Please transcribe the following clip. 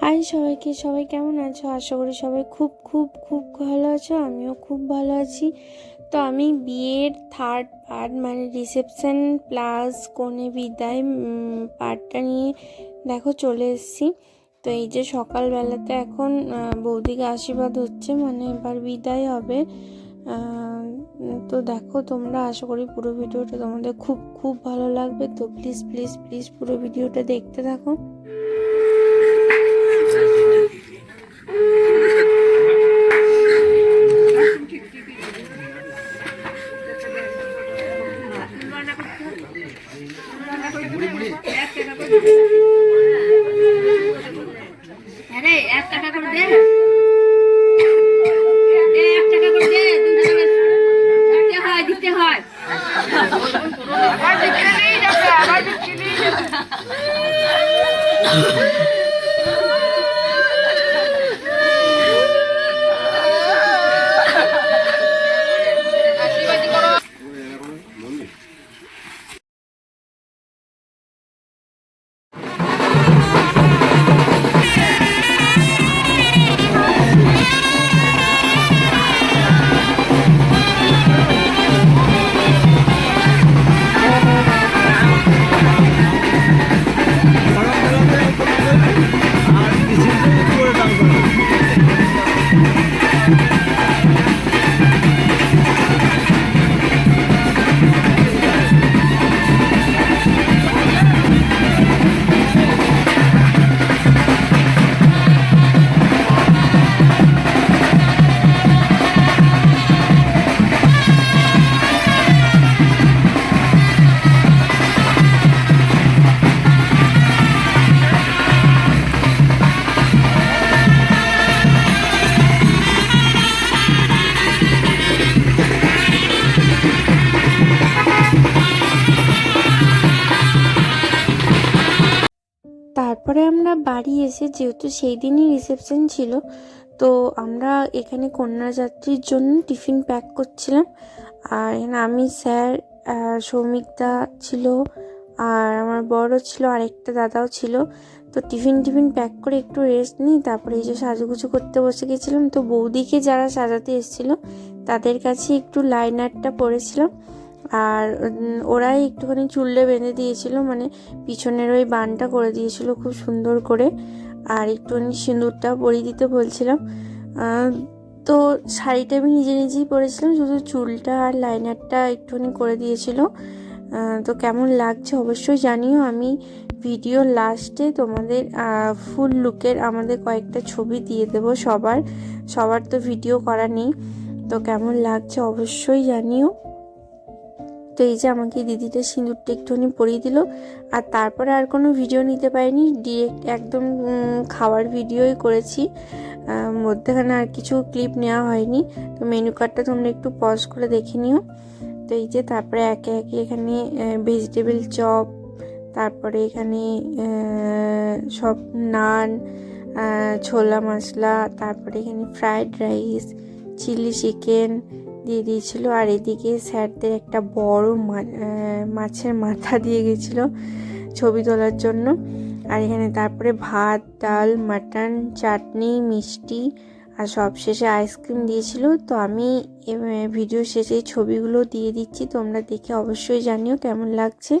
High সবাইকে, সবাই কেমন আছো? আশা করি সবাই খুব খুব খুব ভালো আছো, আমিও খুব ভালো আছি। তো আমি বিয়ের থার্ড পার্ট মানে রিসেপশন প্লাস কনে বিদায় পার্টটা নিয়ে দেখো চলে এসেছি। তো এই যে সকালবেলাতে এখন বৌদিকে আশীর্বাদ হচ্ছে মানে এবার বিদায় হবে। তো দেখো তোমরা, আশা করি পুরো ভিডিওটা তোমাদের খুব খুব ভালো লাগবে। তো প্লিজ প্লিজ প্লিজ পুরো ভিডিওটা দেখতে থাকো। টাকা করে দে এ, এক টাকা করে দে দুই টাকা দিতে হয় দিতে হয় Thank you. তারপরে আমরা বাড়ি এসে, যেহেতু সেই দিনই রিসেপশন ছিল, তো আমরা এখানে কন্যাযাত্রীর জন্য টিফিন প্যাক করছিলাম। আর এখানে আমি, স্যার সৌমিকদা ছিল, আর আমার বড় ছিল আরেকটা দাদাও ছিল। তো টিফিন টিফিন প্যাক করে একটু রেস্ট নিই, তারপরে এই যে সাজুগুজু করতে বসে গেছিলাম। তো বৌদিকে যারা সাজাতে এসেছিল, তাদের কাছে একটু লাইনারটা পরেছিলাম। আর ওরাই একটুখানি চুললে বেঁধে দিয়েছিল মানে পিছনের ওই বানটা করে দিয়েছিল খুব সুন্দর করে। আর একটুখানি সিঁদুরটা পরিয়ে দিতে বলছিলাম। তো শাড়িটা আমি নিজে নিজেই পরেছিলাম, শুধু চুলটা আর লাইনারটা একটুখানি করে দিয়েছিল। তো কেমন লাগছে অবশ্যই জানিও। আমি ভিডিও লাস্টে তোমাদের ফুল লুকের আমাদের কয়েকটা ছবি দিয়ে দেবো সবার। সবার তো ভিডিও করা নেই। তো কেমন লাগছে অবশ্যই জানিও। তো এই যে আমাকে দিদিটা সিঁদুরটা একটুখানি পরিয়ে দিল, আর তারপরে আর কোনো ভিডিও নিতে পারিনি ডিরেক্ট একদম খাওয়ার ভিডিওই করেছি। মধ্যেখানে আর কিছু ক্লিপ নেওয়া হয়নি, তো মেনু কার্ডটা তোমরা একটু পজ করে দেখে নিও। তো এই যে তারপরে একে একে এখানে ভেজিটেবল চপ তারপরে এখানে সব নান ছোলা মশলা, তারপরে এখানে ফ্রায়েড রাইস চিলি চিকেন দিয়ে দিয়েছিল আর এদিকে স্যারদের একটা বড় মাছের মাথা দিয়ে গেছিল ছবি তোলার জন্য। আর এখানে তারপরে ভাত, ডাল, মাটন, চাটনি, মিষ্টি আর সব শেষে আইসক্রিম দিয়েছিল। তো আমি ভিডিও শেষে ছবিগুলো দিয়ে দিচ্ছি, তোমরা দেখে অবশ্যই জানিও কেমন লাগছে।